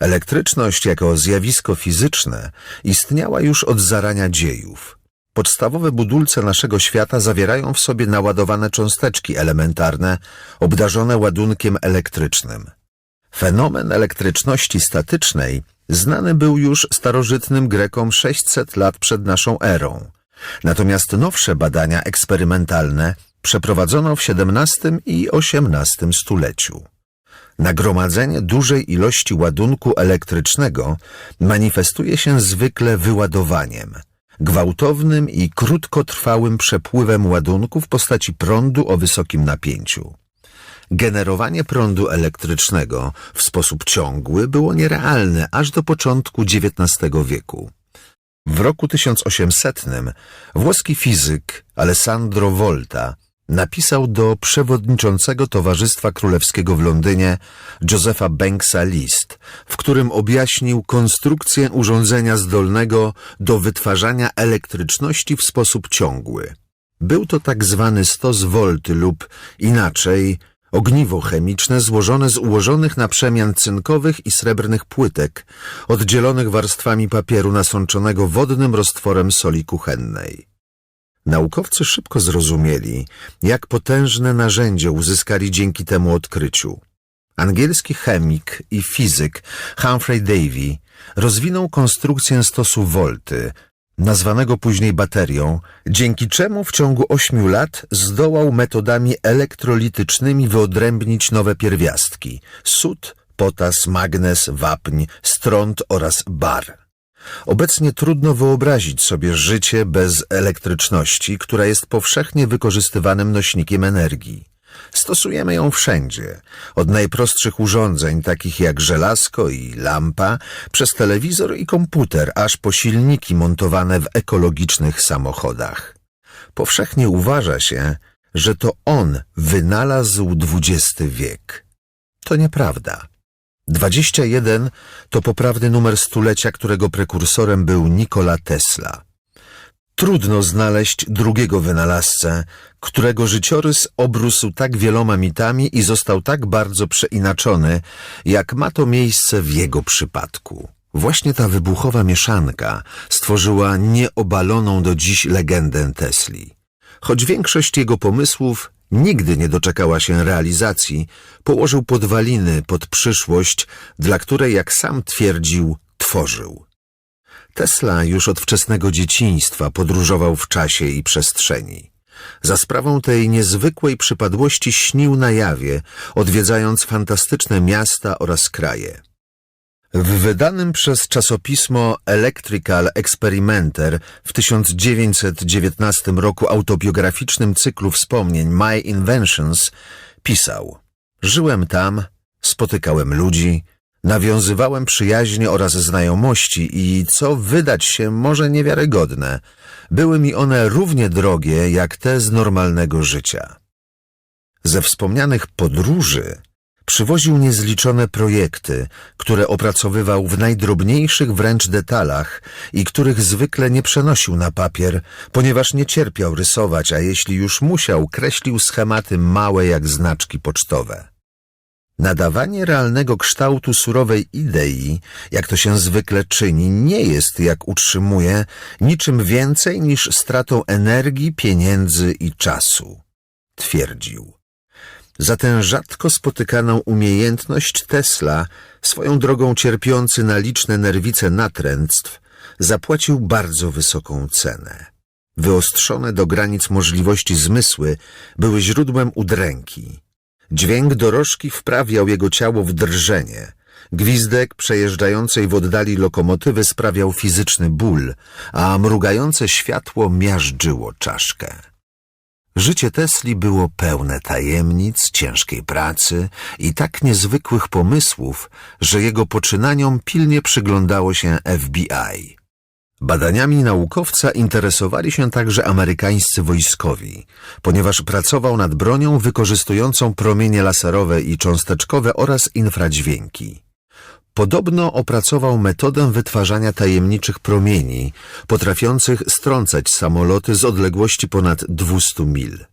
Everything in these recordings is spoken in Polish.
Elektryczność jako zjawisko fizyczne istniała już od zarania dziejów. Podstawowe budulce naszego świata zawierają w sobie naładowane cząsteczki elementarne, obdarzone ładunkiem elektrycznym. Fenomen elektryczności statycznej znany był już starożytnym Grekom 600 lat przed naszą erą. Natomiast nowsze badania eksperymentalne przeprowadzono w XVII i XVIII stuleciu. Nagromadzenie dużej ilości ładunku elektrycznego manifestuje się zwykle wyładowaniem, gwałtownym i krótkotrwałym przepływem ładunku w postaci prądu o wysokim napięciu. Generowanie prądu elektrycznego w sposób ciągły było nierealne aż do początku XIX wieku. W roku 1800 włoski fizyk Alessandro Volta napisał do przewodniczącego Towarzystwa Królewskiego w Londynie Josepha Banksa list, w którym objaśnił konstrukcję urządzenia zdolnego do wytwarzania elektryczności w sposób ciągły. Był to tak zwany stos volty lub inaczej ogniwo chemiczne złożone z ułożonych na przemian cynkowych i srebrnych płytek, oddzielonych warstwami papieru nasączonego wodnym roztworem soli kuchennej. Naukowcy szybko zrozumieli, jak potężne narzędzie uzyskali dzięki temu odkryciu. Angielski chemik i fizyk Humphrey Davy rozwinął konstrukcję stosu Volty, nazwanego później baterią, dzięki czemu w ciągu ośmiu lat zdołał metodami elektrolitycznymi wyodrębnić nowe pierwiastki sód, potas, magnez, wapń, stront oraz bar. Obecnie trudno wyobrazić sobie życie bez elektryczności, która jest powszechnie wykorzystywanym nośnikiem energii. Stosujemy ją wszędzie, od najprostszych urządzeń takich jak żelazko i lampa, przez telewizor i komputer, aż po silniki montowane w ekologicznych samochodach. Powszechnie uważa się, że to on wynalazł XX wiek. To nieprawda. 21 to poprawny numer stulecia, którego prekursorem był Nikola Tesla. Trudno znaleźć drugiego wynalazcę, którego życiorys obrósł tak wieloma mitami i został tak bardzo przeinaczony, jak ma to miejsce w jego przypadku. Właśnie ta wybuchowa mieszanka stworzyła nieobaloną do dziś legendę Tesli. Choć większość jego pomysłów nigdy nie doczekała się realizacji, położył podwaliny pod przyszłość, dla której, jak sam twierdził, tworzył. Tesla już od wczesnego dzieciństwa podróżował w czasie i przestrzeni. Za sprawą tej niezwykłej przypadłości śnił na jawie, odwiedzając fantastyczne miasta oraz kraje. W wydanym przez czasopismo Electrical Experimenter w 1919 roku autobiograficznym cyklu wspomnień My Inventions pisał Żyłem tam, spotykałem ludzi, nawiązywałem przyjaźnie oraz znajomości i, co wydać się może niewiarygodne, były mi one równie drogie jak te z normalnego życia. Ze wspomnianych podróży Przywoził niezliczone projekty, które opracowywał w najdrobniejszych wręcz detalach i których zwykle nie przenosił na papier, ponieważ nie cierpiał rysować, a jeśli już musiał, kreślił schematy małe jak znaczki pocztowe. Nadawanie realnego kształtu surowej idei, jak to się zwykle czyni, nie jest, jak utrzymuje, niczym więcej niż stratą energii, pieniędzy i czasu, twierdził. Za tę rzadko spotykaną umiejętność Tesla, swoją drogą cierpiący na liczne nerwice natręctw, zapłacił bardzo wysoką cenę. Wyostrzone do granic możliwości zmysły były źródłem udręki. Dźwięk dorożki wprawiał jego ciało w drżenie. Gwizdek przejeżdżającej w oddali lokomotywy sprawiał fizyczny ból, a mrugające światło miażdżyło czaszkę. Życie Tesli było pełne tajemnic, ciężkiej pracy i tak niezwykłych pomysłów, że jego poczynaniom pilnie przyglądało się FBI. Badaniami naukowca interesowali się także amerykańscy wojskowi, ponieważ pracował nad bronią wykorzystującą promienie laserowe i cząsteczkowe oraz infradźwięki. Podobno opracował metodę wytwarzania tajemniczych promieni, potrafiących strącać samoloty z odległości ponad 200 mil.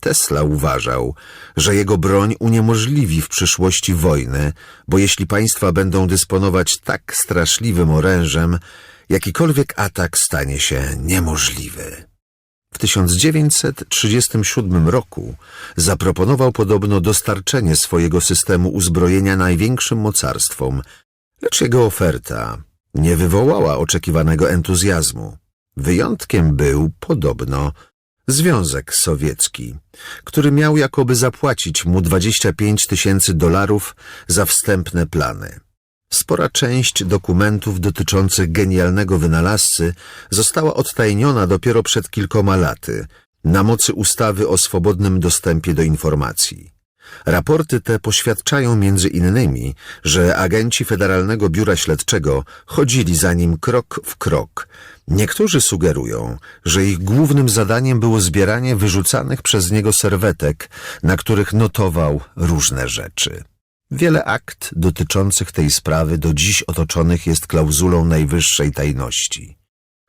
Tesla uważał, że jego broń uniemożliwi w przyszłości wojny, bo jeśli państwa będą dysponować tak straszliwym orężem, jakikolwiek atak stanie się niemożliwy. W 1937 roku zaproponował podobno dostarczenie swojego systemu uzbrojenia największym mocarstwom, lecz jego oferta nie wywołała oczekiwanego entuzjazmu. Wyjątkiem był podobno Związek Sowiecki, który miał jakoby zapłacić mu 25 tysięcy dolarów za wstępne plany. Spora część dokumentów dotyczących genialnego wynalazcy została odtajniona dopiero przed kilkoma laty, na mocy ustawy o swobodnym dostępie do informacji. Raporty te poświadczają między innymi, że agenci Federalnego Biura Śledczego chodzili za nim krok w krok. Niektórzy sugerują, że ich głównym zadaniem było zbieranie wyrzucanych przez niego serwetek, na których notował różne rzeczy. Wiele akt dotyczących tej sprawy do dziś otoczonych jest klauzulą najwyższej tajności.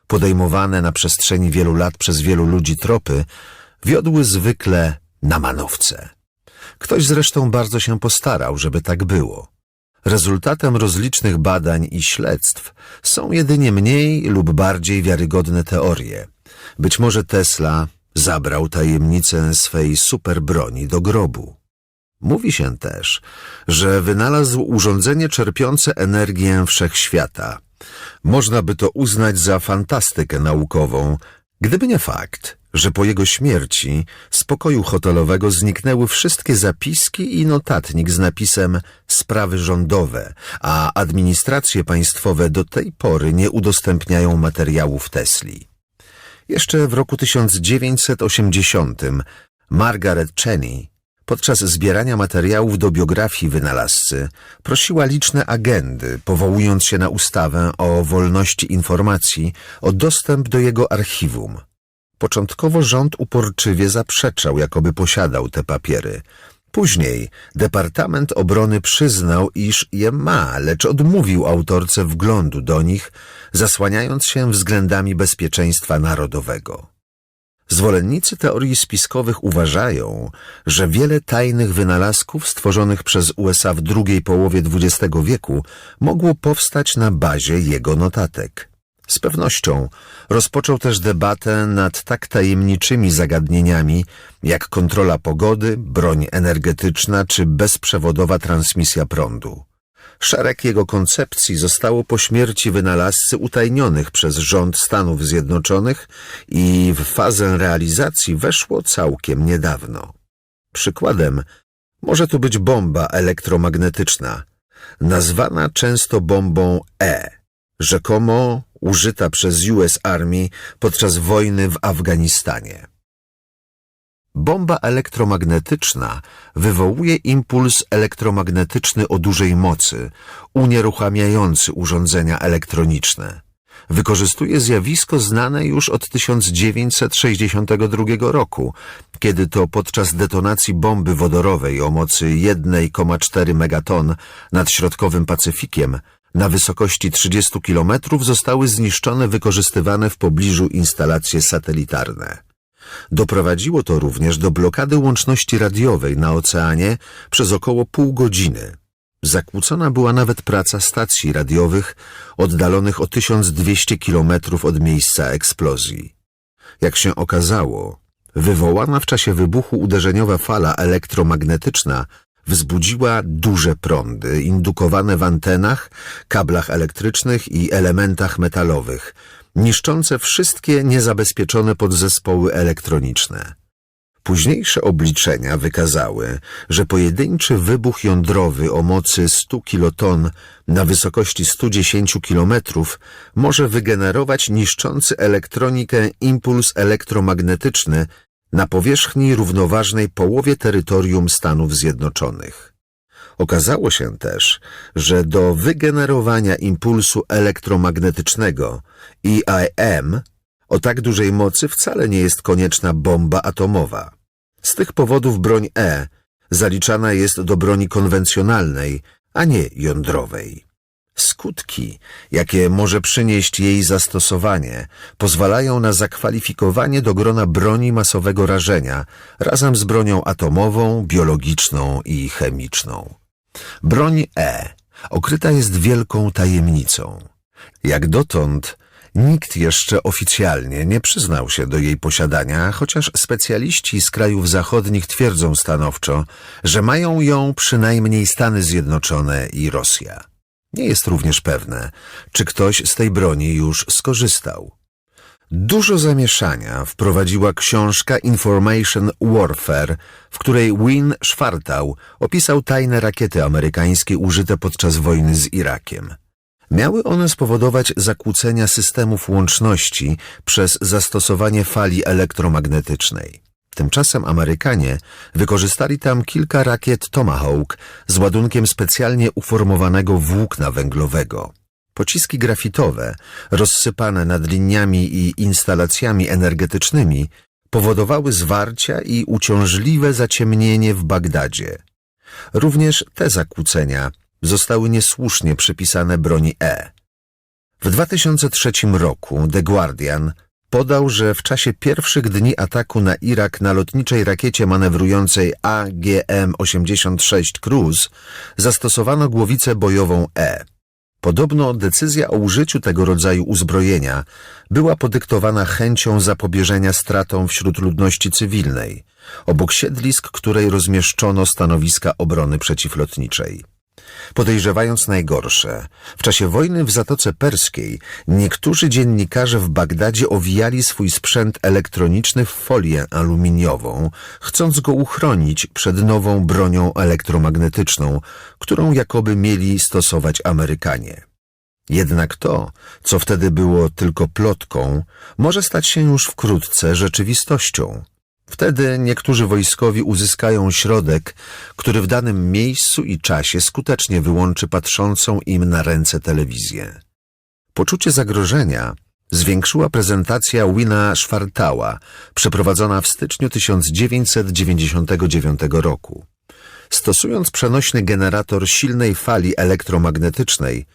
Podejmowane na przestrzeni wielu lat przez wielu ludzi tropy wiodły zwykle na manowce. Ktoś zresztą bardzo się postarał, żeby tak było. Rezultatem rozlicznych badań i śledztw są jedynie mniej lub bardziej wiarygodne teorie. Być może Tesla zabrał tajemnicę swej superbroni do grobu. Mówi się też, że wynalazł urządzenie czerpiące energię wszechświata. Można by to uznać za fantastykę naukową, gdyby nie fakt, że po jego śmierci z pokoju hotelowego zniknęły wszystkie zapiski i notatnik z napisem sprawy rządowe, a administracje państwowe do tej pory nie udostępniają materiałów Tesli. Jeszcze w roku 1980 Margaret Cheney podczas zbierania materiałów do biografii wynalazcy prosiła liczne agendy, powołując się na ustawę o wolności informacji, o dostęp do jego archiwum. Początkowo rząd uporczywie zaprzeczał, jakoby posiadał te papiery. Później Departament Obrony przyznał, iż je ma, lecz odmówił autorce wglądu do nich, zasłaniając się względami bezpieczeństwa narodowego. Zwolennicy teorii spiskowych uważają, że wiele tajnych wynalazków stworzonych przez USA w drugiej połowie XX wieku mogło powstać na bazie jego notatek. Z pewnością rozpoczął też debatę nad tak tajemniczymi zagadnieniami jak kontrola pogody, broń energetyczna czy bezprzewodowa transmisja prądu. Szereg jego koncepcji zostało po śmierci wynalazcy utajnionych przez rząd Stanów Zjednoczonych i w fazę realizacji weszło całkiem niedawno. Przykładem może tu być bomba elektromagnetyczna, nazwana często bombą E, rzekomo użyta przez US Army podczas wojny w Afganistanie. Bomba elektromagnetyczna wywołuje impuls elektromagnetyczny o dużej mocy, unieruchamiający urządzenia elektroniczne. Wykorzystuje zjawisko znane już od 1962 roku, kiedy to podczas detonacji bomby wodorowej o mocy 1,4 megaton nad środkowym Pacyfikiem na wysokości 30 km zostały zniszczone wykorzystywane w pobliżu instalacje satelitarne. Doprowadziło to również do blokady łączności radiowej na oceanie przez około pół godziny. Zakłócona była nawet praca stacji radiowych oddalonych o 1200 kilometrów od miejsca eksplozji. Jak się okazało, wywołana w czasie wybuchu uderzeniowa fala elektromagnetyczna wzbudziła duże prądy indukowane w antenach, kablach elektrycznych i elementach metalowych, niszczące wszystkie niezabezpieczone podzespoły elektroniczne. Późniejsze obliczenia wykazały, że pojedynczy wybuch jądrowy o mocy 100 kiloton na wysokości 110 kilometrów może wygenerować niszczący elektronikę impuls elektromagnetyczny na powierzchni równoważnej połowie terytorium Stanów Zjednoczonych. Okazało się też, że do wygenerowania impulsu elektromagnetycznego EIM o tak dużej mocy wcale nie jest konieczna bomba atomowa. Z tych powodów broń E zaliczana jest do broni konwencjonalnej, a nie jądrowej. Skutki, jakie może przynieść jej zastosowanie, pozwalają na zakwalifikowanie do grona broni masowego rażenia razem z bronią atomową, biologiczną i chemiczną. Broń E okryta jest wielką tajemnicą. Jak dotąd nikt jeszcze oficjalnie nie przyznał się do jej posiadania, chociaż specjaliści z krajów zachodnich twierdzą stanowczo, że mają ją przynajmniej Stany Zjednoczone i Rosja. Nie jest również pewne, czy ktoś z tej broni już skorzystał. Dużo zamieszania wprowadziła książka Information Warfare, w której Win Schwartau opisał tajne rakiety amerykańskie użyte podczas wojny z Irakiem. Miały one spowodować zakłócenia systemów łączności przez zastosowanie fali elektromagnetycznej. Tymczasem Amerykanie wykorzystali tam kilka rakiet Tomahawk z ładunkiem specjalnie uformowanego włókna węglowego. Pociski grafitowe, rozsypane nad liniami i instalacjami energetycznymi, powodowały zwarcia i uciążliwe zaciemnienie w Bagdadzie. Również te zakłócenia zostały niesłusznie przypisane broni E. W 2003 roku The Guardian podał, że w czasie pierwszych dni ataku na Irak na lotniczej rakiecie manewrującej AGM-86 Cruz zastosowano głowicę bojową E. Podobno decyzja o użyciu tego rodzaju uzbrojenia była podyktowana chęcią zapobieżenia stratom wśród ludności cywilnej, obok siedlisk, której rozmieszczono stanowiska obrony przeciwlotniczej. Podejrzewając najgorsze, w czasie wojny w Zatoce Perskiej niektórzy dziennikarze w Bagdadzie owijali swój sprzęt elektroniczny w folię aluminiową, chcąc go uchronić przed nową bronią elektromagnetyczną, którą jakoby mieli stosować Amerykanie. Jednak to, co wtedy było tylko plotką, może stać się już wkrótce rzeczywistością. Wtedy niektórzy wojskowi uzyskają środek, który w danym miejscu i czasie skutecznie wyłączy patrzącą im na ręce telewizję. Poczucie zagrożenia zwiększyła prezentacja Wina Schwartała, przeprowadzona w styczniu 1999 roku. Stosując przenośny generator silnej fali elektromagnetycznej,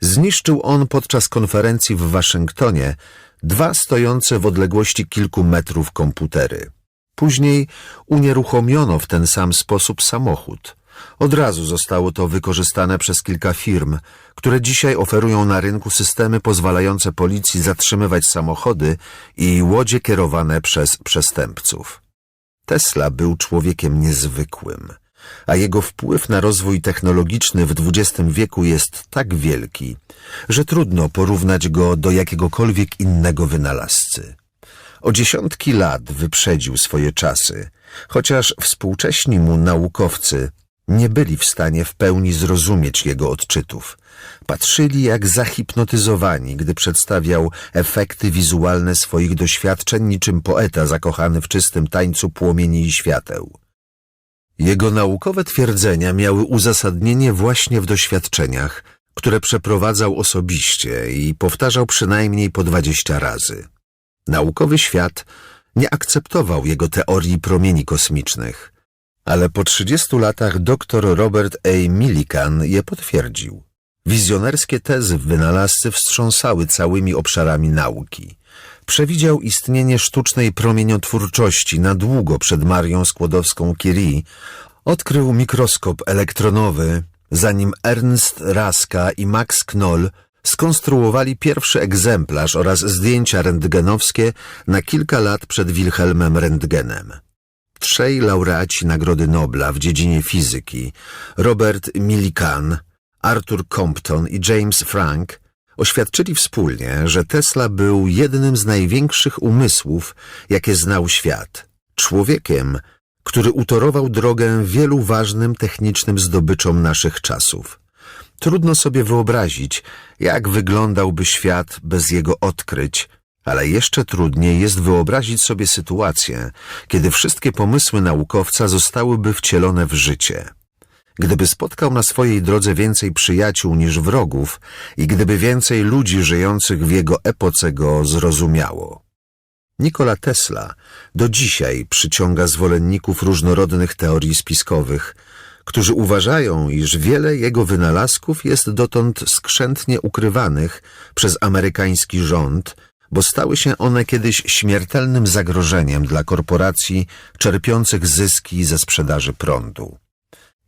zniszczył on podczas konferencji w Waszyngtonie dwa stojące w odległości kilku metrów komputery. Później unieruchomiono w ten sam sposób samochód. Od razu zostało to wykorzystane przez kilka firm, które dzisiaj oferują na rynku systemy pozwalające policji zatrzymywać samochody i łodzie kierowane przez przestępców. Tesla był człowiekiem niezwykłym, a jego wpływ na rozwój technologiczny w XX wieku jest tak wielki, że trudno porównać go do jakiegokolwiek innego wynalazcy. O dziesiątki lat wyprzedził swoje czasy, chociaż współcześni mu naukowcy nie byli w stanie w pełni zrozumieć jego odczytów. Patrzyli jak zahipnotyzowani, gdy przedstawiał efekty wizualne swoich doświadczeń niczym poeta zakochany w czystym tańcu płomieni i świateł. Jego naukowe twierdzenia miały uzasadnienie właśnie w doświadczeniach, które przeprowadzał osobiście i powtarzał przynajmniej po dwadzieścia razy. Naukowy świat nie akceptował jego teorii promieni kosmicznych, ale po 30 latach dr Robert A. Millikan je potwierdził. Wizjonerskie tezy wynalazcy wstrząsały całymi obszarami nauki. Przewidział istnienie sztucznej promieniotwórczości na długo przed Marią Skłodowską-Curie, odkrył mikroskop elektronowy, zanim Ernst Raska i Max Knoll skonstruowali pierwszy egzemplarz oraz zdjęcia rentgenowskie na kilka lat przed Wilhelmem Rentgenem. Trzej laureaci Nagrody Nobla w dziedzinie fizyki, Robert Millikan, Arthur Compton i James Frank, oświadczyli wspólnie, że Tesla był jednym z największych umysłów, jakie znał świat. Człowiekiem, który utorował drogę wielu ważnym technicznym zdobyczom naszych czasów. Trudno sobie wyobrazić, jak wyglądałby świat bez jego odkryć, ale jeszcze trudniej jest wyobrazić sobie sytuację, kiedy wszystkie pomysły naukowca zostałyby wcielone w życie. Gdyby spotkał na swojej drodze więcej przyjaciół niż wrogów i gdyby więcej ludzi żyjących w jego epoce go zrozumiało. Nikola Tesla do dzisiaj przyciąga zwolenników różnorodnych teorii spiskowych, którzy uważają, iż wiele jego wynalazków jest dotąd skrzętnie ukrywanych przez amerykański rząd, bo stały się one kiedyś śmiertelnym zagrożeniem dla korporacji czerpiących zyski ze sprzedaży prądu.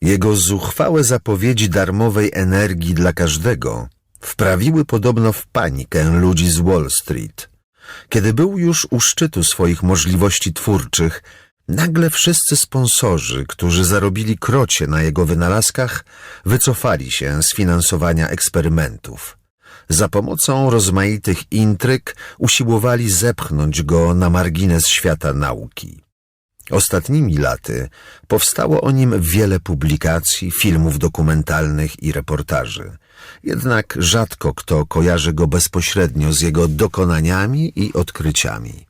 Jego zuchwałe zapowiedzi darmowej energii dla każdego wprawiły podobno w panikę ludzi z Wall Street. Kiedy był już u szczytu swoich możliwości twórczych, nagle wszyscy sponsorzy, którzy zarobili krocie na jego wynalazkach, wycofali się z finansowania eksperymentów. Za pomocą rozmaitych intryg usiłowali zepchnąć go na margines świata nauki. Ostatnimi laty powstało o nim wiele publikacji, filmów dokumentalnych i reportaży. Jednak rzadko kto kojarzy go bezpośrednio z jego dokonaniami i odkryciami.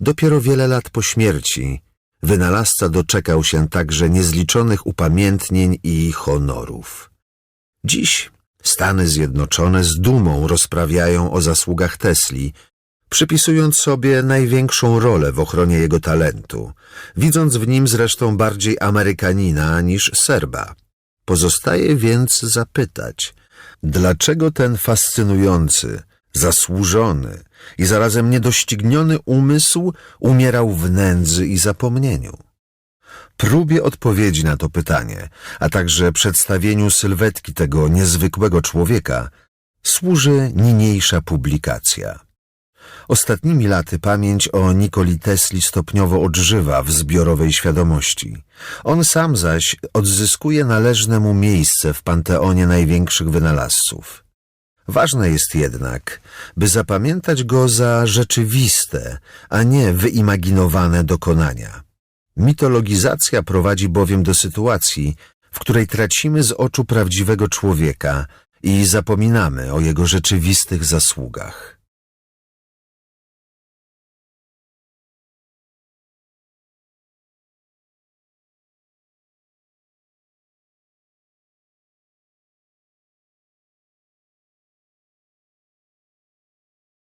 Dopiero wiele lat po śmierci wynalazca doczekał się także niezliczonych upamiętnień i honorów. Dziś Stany Zjednoczone z dumą rozprawiają o zasługach Tesli, przypisując sobie największą rolę w ochronie jego talentu, widząc w nim zresztą bardziej Amerykanina niż Serba. Pozostaje więc zapytać, dlaczego ten fascynujący, zasłużony i zarazem niedościgniony umysł umierał w nędzy i zapomnieniu? Próbie odpowiedzi na to pytanie, a także przedstawieniu sylwetki tego niezwykłego człowieka służy niniejsza publikacja. Ostatnimi laty pamięć o Nikoli Tesli stopniowo odżywa w zbiorowej świadomości. On sam zaś odzyskuje należne mu miejsce w panteonie największych wynalazców. Ważne jest jednak, by zapamiętać go za rzeczywiste, a nie wyimaginowane dokonania. Mitologizacja prowadzi bowiem do sytuacji, w której tracimy z oczu prawdziwego człowieka i zapominamy o jego rzeczywistych zasługach.